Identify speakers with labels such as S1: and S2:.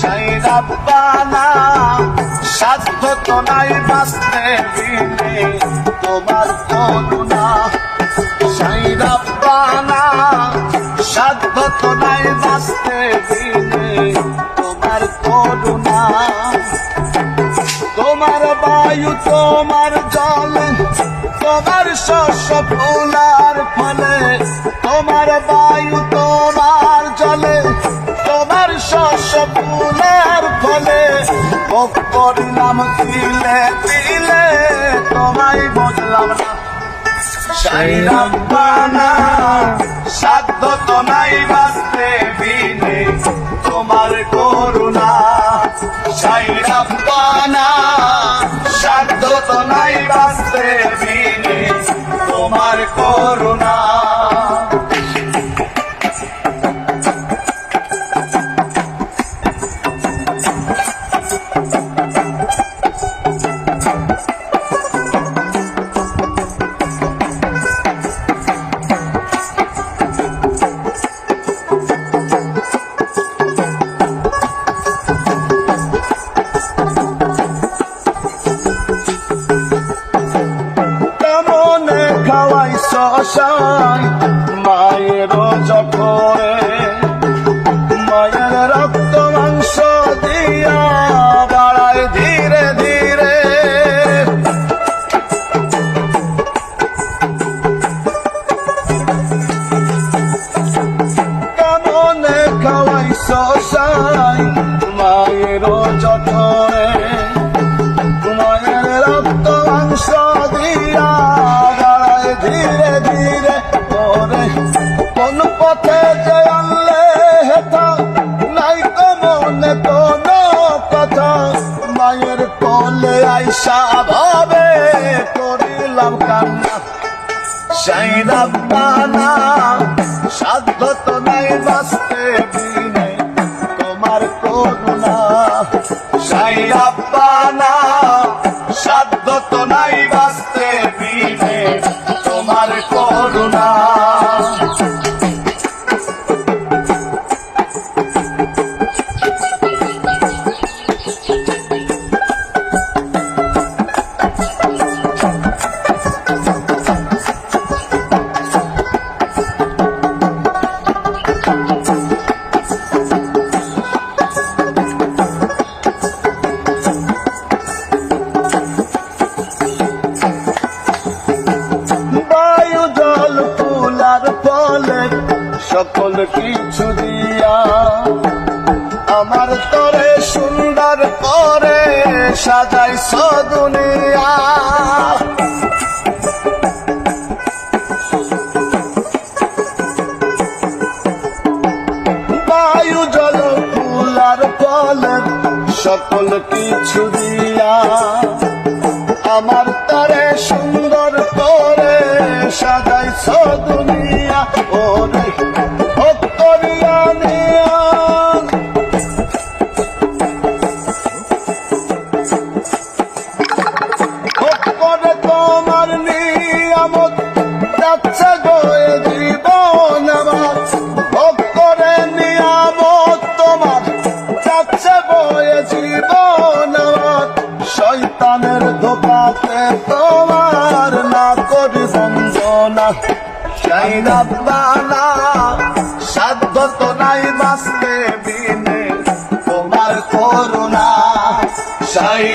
S1: সাই রাব্বানা সাধ্য তো নাই বাঁচতে বিনে তোমার করুণা সাই রাব্বানা সাধ্য তো নাই বাঁচতে বিনে তোমার করুণা তোমার বায়ু তোমার জল, তোমার শস্য ফলে ভোগ করলাম, দিলে দিলে তোমায় বুঝলাম না। সাই রাব্বানা সাধ্য তো নাই বাঁচতে বিনে তোমার করুণা। সাই রাব্বানা সাধ্য তো নাই বাঁচতে বিনে তোমার করুণা। boy. কোলে আইসা ভাবে করিলাম কান্না। সেই রাব্বানা সাধ্য তো নাই বাঁচতে কিছু দিয়া, আমার তরে সুন্দর করে সাজাই সদুনিয়া। বায়ু, জল ফুলার ফলে সকল কিছু দিয়া, আমার তারে সুন্দর করে সাজাইছ দুনিয়া ওরে গয়ে জীবন তোমার। যাচ্ছে বয়ে জীবন আমার। তোমার না করি বঞ্চনা সেই রাব্বানা সাধ্য তোমার করুণা সেই